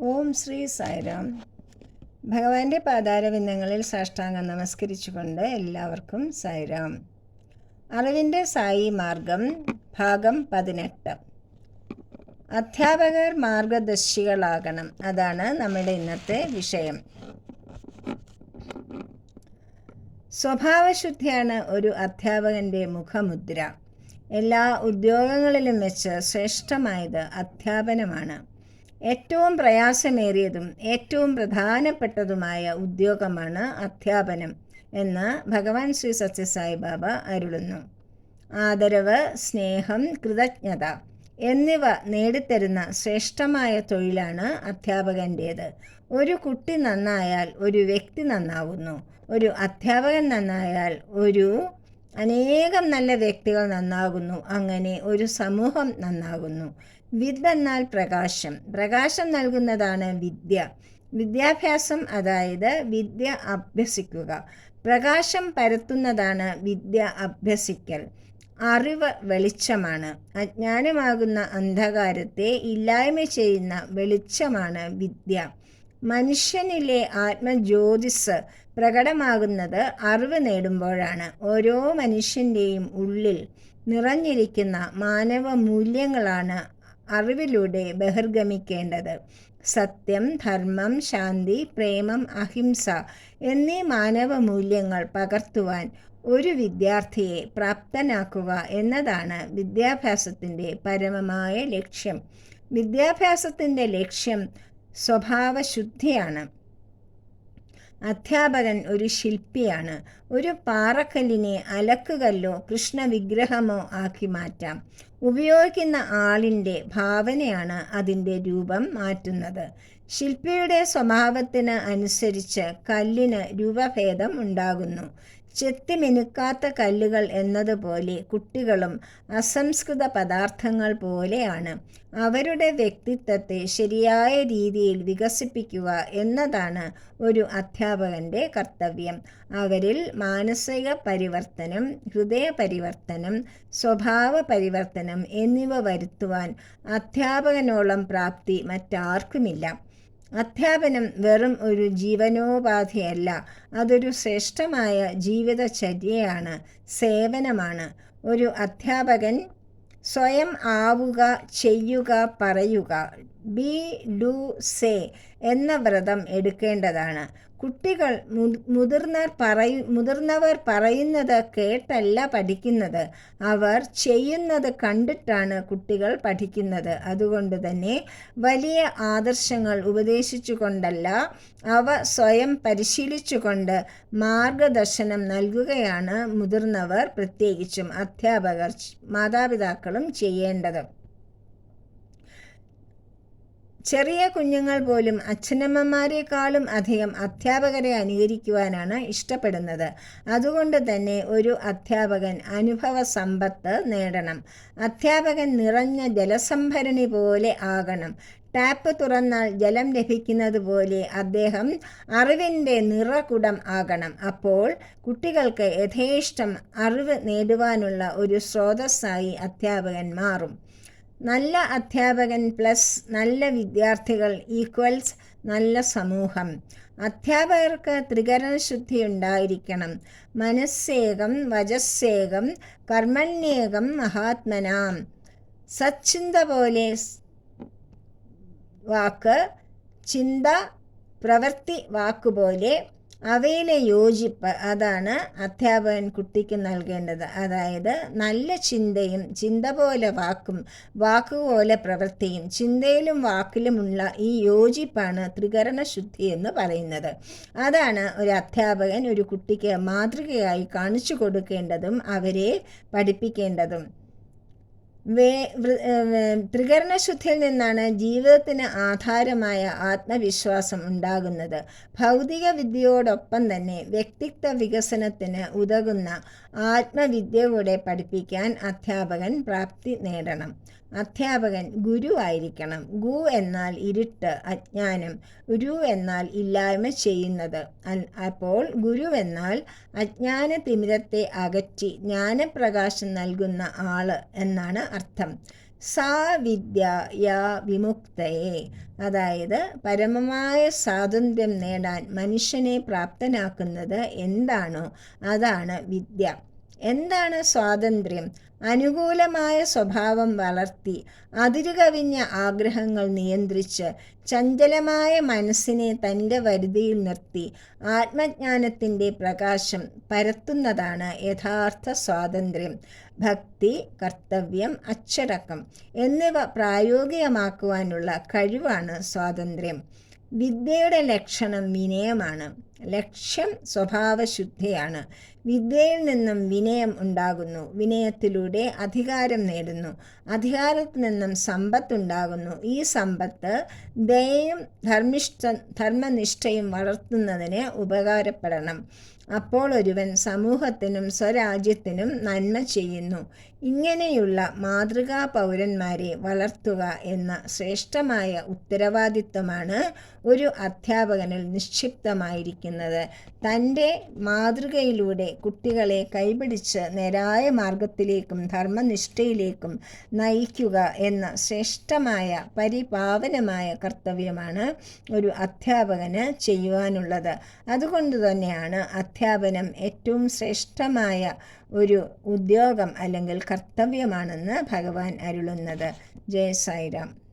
ഓം ശ്രീ സായിരാം. ഭഗവാന്റെ പാതാരവിന്ദങ്ങളിൽ സാഷ്ടാംഗം നമസ്കരിച്ചുകൊണ്ട് എല്ലാവർക്കും സായിരാം. അറിവിന്റെ സായി മാർഗം ഭാഗം പതിനെട്ട്. അധ്യാപകർ മാർഗദർശികളാകണം. അതാണ് നമ്മുടെ ഇന്നത്തെ വിഷയം. സ്വഭാവശുദ്ധിയാണ് ഒരു അധ്യാപകന്റെ മുഖമുദ്ര. എല്ലാ ഉദ്യോഗങ്ങളിലും വെച്ച് ശ്രേഷ്ഠമായത് അധ്യാപനമാണ്. ഏറ്റവും പ്രയാസമേറിയതും ഏറ്റവും പ്രധാനപ്പെട്ടതുമായ ഉദ്യോഗമാണ് അധ്യാപനം എന്ന് ഭഗവാൻ ശ്രീ സത്യസായി ബാബ അരുളുന്നു. ആദരവ് സ്നേഹം കൃതജ്ഞത എന്നിവ നേടിത്തരുന്ന ശ്രേഷ്ഠമായ തൊഴിലാണ് അധ്യാപകന്റേത് ഒരു കുട്ടി നന്നായാൽ ഒരു വ്യക്തി നന്നാവുന്നു. ഒരു അധ്യാപകൻ നന്നായാൽ ഒരു അനേകം നല്ല വ്യക്തികൾ നന്നാകുന്നു. അങ്ങനെ ഒരു സമൂഹം നന്നാകുന്നു. വിദ് എന്നാൽ പ്രകാശം. പ്രകാശം നൽകുന്നതാണ് വിദ്യ. വിദ്യാഭ്യാസം അതായത് വിദ്യ അഭ്യസിക്കുക. പ്രകാശം പരത്തുന്നതാണ് വിദ്യ അഭ്യസിക്കൽ. അറിവ് വെളിച്ചമാണ്. അജ്ഞാനമാകുന്ന അന്ധകാരത്തെ ഇല്ലായ്മ ചെയ്യുന്ന വെളിച്ചമാണ് വിദ്യ. മനുഷ്യനിലെ ആത്മജ്യോതിസ് പ്രകടമാകുന്നത് അറിവ് നേടുമ്പോഴാണ്. ഓരോ മനുഷ്യന്റെയും ഉള്ളിൽ നിറഞ്ഞിരിക്കുന്ന മാനവ മൂല്യങ്ങളാണ് അറിവിലൂടെ ബഹിർഗമിക്കേണ്ടത്. സത്യം ധർമ്മം ശാന്തി പ്രേമം അഹിംസ എന്നീ മാനവ മൂല്യങ്ങൾ പകർത്തുവാൻ ഒരു വിദ്യാർത്ഥിയെ പ്രാപ്തനാക്കുക എന്നതാണ് വിദ്യാഭ്യാസത്തിന്റെ പരമമായ ലക്ഷ്യം. വിദ്യാഭ്യാസത്തിന്റെ ലക്ഷ്യം സ്വഭാവശുദ്ധിയാണ്. അധ്യാപകൻ ഒരു ശില്പിയാണ്. ഒരു പാറക്കല്ലിനെ അലക്കുകല്ലോ കൃഷ്ണവിഗ്രഹമോ ആക്കി മാറ്റാം. ഉപയോഗിക്കുന്ന ആളിന്റെ ഭാവനയാണ് അതിന്റെ രൂപം മാറ്റുന്നത്. ശില്പിയുടെ സ്വഭാവത്തിന് അനുസരിച്ച് കല്ലിന് രൂപഭേദം ഉണ്ടാകുന്നു. ചെത്തിമിനുക്കാത്ത കല്ലുകൾ എന്നതുപോലെ കുട്ടികളും അസംസ്കൃത പദാർത്ഥങ്ങൾ പോലെയാണ്. അവരുടെ വ്യക്തിത്വത്തെ ശരിയായ രീതിയിൽ വികസിപ്പിക്കുക എന്നതാണ് ഒരു അധ്യാപകന്റെ കർത്തവ്യം. അവരിൽ മാനസിക പരിവർത്തനം ഹൃദയ പരിവർത്തനം സ്വഭാവ പരിവർത്തനം എന്നിവ വരുത്തുവാൻ അധ്യാപകനോളം പ്രാപ്തി മറ്റാർക്കുമില്ല. അധ്യാപനം വെറും ഒരു ജീവനോപാധിയല്ല അതൊരു ശ്രേഷ്ഠമായ ജീവിതചര്യയാണ് സേവനമാണ്. ഒരു അധ്യാപകൻ സ്വയം ആവുക ചെയ്യുക പറയുക. ബി ഡു സേ എന്ന വ്രതം എടുക്കേണ്ടതാണ്. കുട്ടികൾ മുതിർന്നവർ പറയ മുതിർന്നവർ പറയുന്നത് കേട്ടല്ല പഠിക്കുന്നത്. അവർ ചെയ്യുന്നത് കണ്ടിട്ടാണ് കുട്ടികൾ പഠിക്കുന്നത്. അതുകൊണ്ട് തന്നെ വലിയ ആദർശങ്ങൾ ഉപദേശിച്ചുകൊണ്ടല്ല അവ സ്വയം പരിശീലിച്ചുകൊണ്ട് മാർഗദർശനം നൽകുകയാണ് മുതിർന്നവർ പ്രത്യേകിച്ചും അധ്യാപകർ മാതാപിതാക്കളും ചെയ്യേണ്ടത്. ചെറിയ കുഞ്ഞുങ്ങൾ പോലും അച്ഛനമ്മമാരെക്കാളും അധികം അധ്യാപകരെ അനുകരിക്കുവാനാണ് ഇഷ്ടപ്പെടുന്നത്. അതുകൊണ്ട് തന്നെ ഒരു അധ്യാപകൻ അനുഭവ സമ്പത്ത് നേടണം. അധ്യാപകൻ നിറഞ്ഞ ജലസംഭരണി പോലെ ആകണം. ടാപ്പ് തുറന്നാൽ ജലം ലഭിക്കുന്നത് പോലെ അദ്ദേഹം അറിവിന്റെ നിറകുടം ആകണം. അപ്പോൾ കുട്ടികൾക്ക് യഥേഷ്ടം അറിവ് നേടുവാനുള്ള ഒരു സ്രോതസ്സായി അധ്യാപകൻ മാറും. നല്ല അധ്യാപകൻ പ്ലസ് നല്ല വിദ്യാർത്ഥികൾ ഈക്വൽസ് നല്ല സമൂഹം. അധ്യാപകർക്ക് ത്രികരണശുദ്ധി ഉണ്ടായിരിക്കണം. മനസ്സേകം വജസ്സേകം കർമ്മണ്യേകം മഹാത്മനാം. സച്ചിന്ത പോലെ വാക്ക് ചിന്ത പ്രവൃത്തി വാക്കുപോലെ അവയിലെ യോജിപ്പ് അതാണ് അധ്യാപകൻ കുട്ടിക്ക് നൽകേണ്ടത്. അതായത് നല്ല ചിന്തയും ചിന്ത പോലെ വാക്കും വാക്കുപോലെ പ്രവൃത്തിയും ചിന്തയിലും വാക്കിലുമുള്ള ഈ യോജിപ്പാണ് ത്രികരണ ശുദ്ധി എന്ന് പറയുന്നത്. അതാണ് ഒരു അധ്യാപകൻ ഒരു കുട്ടിക്ക് മാതൃകയായി കാണിച്ചു കൊടുക്കേണ്ടതും അവരെ പഠിപ്പിക്കേണ്ടതും. വേ ത്രികരണശുദ്ധിയിൽ നിന്നാണ് ജീവിതത്തിന് ആധാരമായ ആത്മവിശ്വാസം ഉണ്ടാകുന്നത്. ഭൗതിക വിദ്യയോടൊപ്പം തന്നെ വ്യക്തിത്വ വികസനത്തിന് ഉതകുന്ന ആത്മവിദ്യ കൂടെ പഠിപ്പിക്കാൻ അധ്യാപകൻ പ്രാപ്തി നേടണം. അധ്യാപകൻ ഗുരു ആയിരിക്കണം. ഗു എന്നാൽ ഇരുട്ട് അജ്ഞാനം. ഗുരു എന്നാൽ ഇല്ലായ്മ ചെയ്യുന്നത്. അപ്പോൾ ഗുരു എന്നാൽ അജ്ഞാന തിമിരത്തെ അകറ്റി ജ്ഞാനപ്രകാശം നൽകുന്ന ആൾ എന്നാണ് അർത്ഥം. സാ വിദ്യ യാ വിമുക്തയെ. അതായത് പരമമായ സ്വാതന്ത്ര്യം നേടാൻ മനുഷ്യനെ പ്രാപ്തനാക്കുന്നത് എന്താണോ അതാണ് വിദ്യ. എന്താണ് സ്വാതന്ത്ര്യം? അനുകൂലമായ സ്വഭാവം വളർത്തി അതിരുകവിഞ്ഞ ആഗ്രഹങ്ങൾ നിയന്ത്രിച്ച് ചഞ്ചലമായ മനസ്സിനെ തന്റെ വരുതിയിൽ നിർത്തി ആത്മജ്ഞാനത്തിന്റെ പ്രകാശം പരത്തുന്നതാണ് യഥാർത്ഥ സ്വാതന്ത്ര്യം. ഭക്തി കർത്തവ്യം അച്ചടക്കം എന്നിവ പ്രായോഗികമാക്കുവാനുള്ള കഴിവാണ് സ്വാതന്ത്ര്യം. വിദ്യയുടെ ലക്ഷണം വിനയമാണ്. ലക്ഷ്യം സ്വഭാവശുദ്ധിയാണ്. വിദ്യയിൽ നിന്നും വിനയം ഉണ്ടാകുന്നു. വിനയത്തിലൂടെ അധികാരം നേടുന്നു. അധികാരത്തിൽ നിന്നും സമ്പത്തുണ്ടാകുന്നു ഈ സമ്പത്ത് ദയയും ധർമ്മിഷ്ഠ ധർമ്മനിഷ്ഠയും വളർത്തുന്നതിന് ഉപകാരപ്പെടണം. അപ്പോൾ ഒരുവൻ സമൂഹത്തിനും സ്വരാജ്യത്തിനും നന്മ ചെയ്യുന്നു. ഇങ്ങനെയുള്ള മാതൃകാ പൗരന്മാരെ വളർത്തുക എന്ന ശ്രേഷ്ഠമായ ഉത്തരവാദിത്വമാണ് ഒരു അധ്യാപകനിൽ നിക്ഷിപ്തമായിരിക്കുന്നത്. തന്റെ മാതൃകയിലൂടെ കുട്ടികളെ കൈപിടിച്ച് നേരായ മാർഗത്തിലേക്കും ധർമ്മനിഷ്ഠയിലേക്കും നയിക്കുക എന്ന ശ്രേഷ്ഠമായ പരിപാവനമായ കർത്തവ്യമാണ് ഒരു അധ്യാപകന് ചെയ്യുവാനുള്ളത്. അതുകൊണ്ട് തന്നെയാണ് അധ്യാപനം ഏറ്റവും ശ്രേഷ്ഠമായ ഒരു ഉദ്യോഗം അല്ലെങ്കിൽ കർത്തവ്യമാണെന്ന് ഭഗവാൻ അരുളുന്നത്. ജയ സായിരാം.